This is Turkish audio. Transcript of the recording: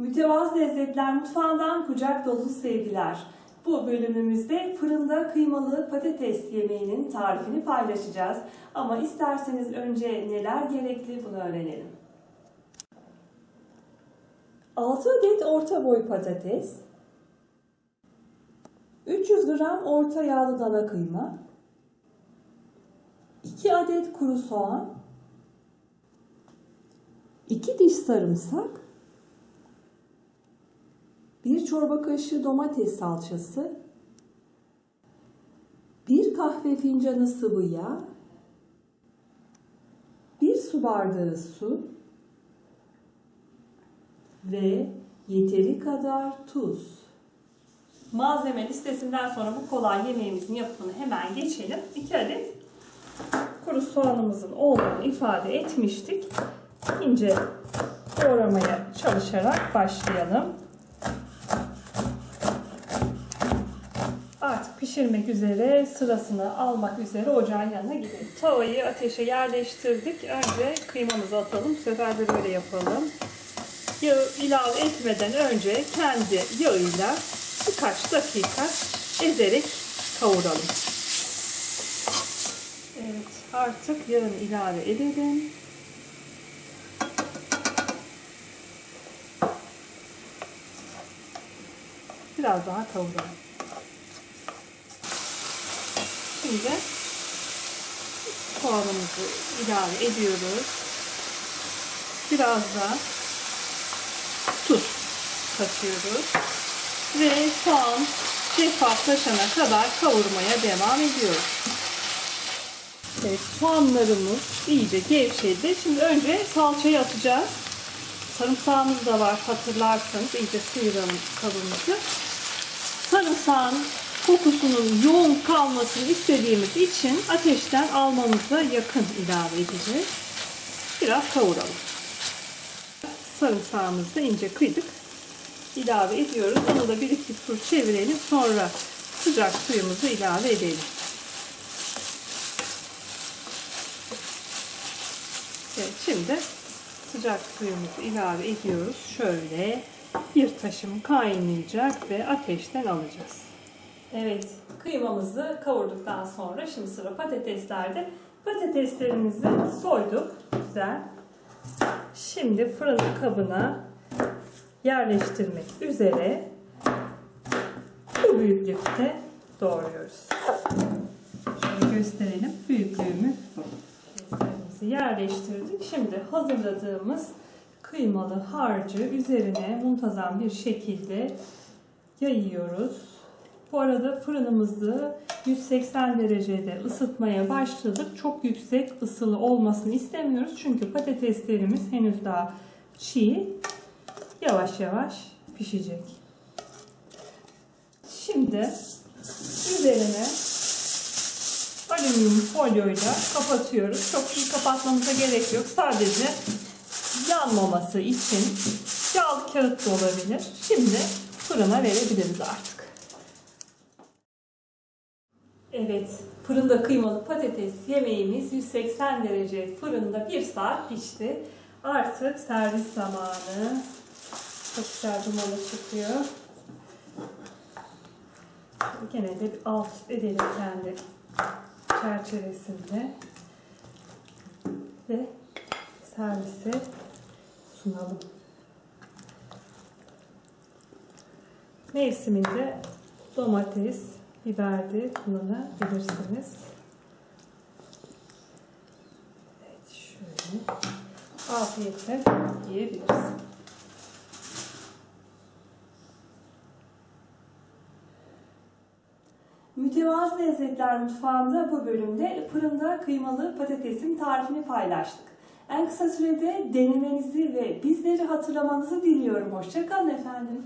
Mütevazı Lezzetler Mutfağı'ndan kucak dolusu sevgiler. Bu bölümümüzde fırında kıymalı patates yemeğinin tarifini paylaşacağız. Ama isterseniz önce neler gerekli bunu öğrenelim. 6 adet orta boy patates, 300 gram orta yağlı dana kıyma, 2 adet kuru soğan, 2 diş sarımsak, 1 çorba kaşığı domates salçası, 1 kahve fincanı sıvı yağ, 1 su bardağı su ve yeteri kadar tuz. Malzeme listesinden sonra bu kolay yemeğimizin yapımını hemen geçelim. 2 adet kuru soğanımızın olduğunu ifade etmiştik. İnce doğramaya çalışarak başlayalım. Artık pişirmek üzere sırasını almak üzere ocağın yanına gidelim. Tavayı ateşe yerleştirdik. Önce kıymamızı atalım. Bu sefer de böyle yapalım. Yağı ilave etmeden önce kendi yağıyla birkaç dakika ezerek kavuralım. Evet, artık yağını ilave edelim. Biraz daha kavuralım. Şimdi soğanımızı ilave ediyoruz. Biraz da tuz katıyoruz. Ve soğan şeffaflaşana kadar kavurmaya devam ediyoruz. Evet, soğanlarımız iyice gevşedi. Şimdi önce salçayı atacağız. Sarımsağımız da var hatırlarsanız. iyice sıyıralım kabımızı. Sarımsağın kokusunun yoğun kalmasını istediğimiz için ateşten almamıza yakın ilave edeceğiz. Biraz kavuralım. Sarımsağımızı da ince kıydık. ilave ediyoruz. Onu da bir iki tur çevirelim. Sonra sıcak suyumuzu ilave edelim. Evet, şimdi sıcak suyumuzu ilave ediyoruz. Şöyle bir taşım kaynayacak ve ateşten alacağız. Evet, kıymamızı kavurduktan sonra şimdi sıra patateslerde. Patateslerimizi soyduk. Güzel. Şimdi fırın kabına yerleştirmek üzere bu büyüklükte doğruyoruz. Şöyle gösterelim. Büyüklüğümüz bu. Patateslerimizi yerleştirdik. Şimdi hazırladığımız kıymalı harcı üzerine muntazam bir şekilde yayıyoruz. Bu arada fırınımızı 180 derecede ısıtmaya başladık. Çok yüksek ısılı olmasını istemiyoruz. Çünkü patateslerimiz henüz daha çiğ. Yavaş yavaş pişecek. Şimdi üzerine alüminyum folyoyla kapatıyoruz. Çok iyi kapatmamıza gerek yok. Sadece yanmaması için yağlı kağıt da olabilir. Şimdi fırına verebiliriz artık. Evet, fırında kıymalı patates yemeğimiz 180 derece fırında 1 saat pişti. Artık servis zamanı. Çok güzel dumanı çıkıyor. Gene de bir alt edelim kendi çerçevesinde. Ve servise sunalım. Mevsiminde domates, biberdi kullanabilirsiniz. Evet şöyle afiyetle yiyebiliriz. Mütevazı Lezzetler Mutfağı'nda bu bölümde fırında kıymalı patatesin tarifini paylaştık. En kısa sürede denemenizi ve bizleri hatırlamanızı diliyorum. Hoşçakalın efendim.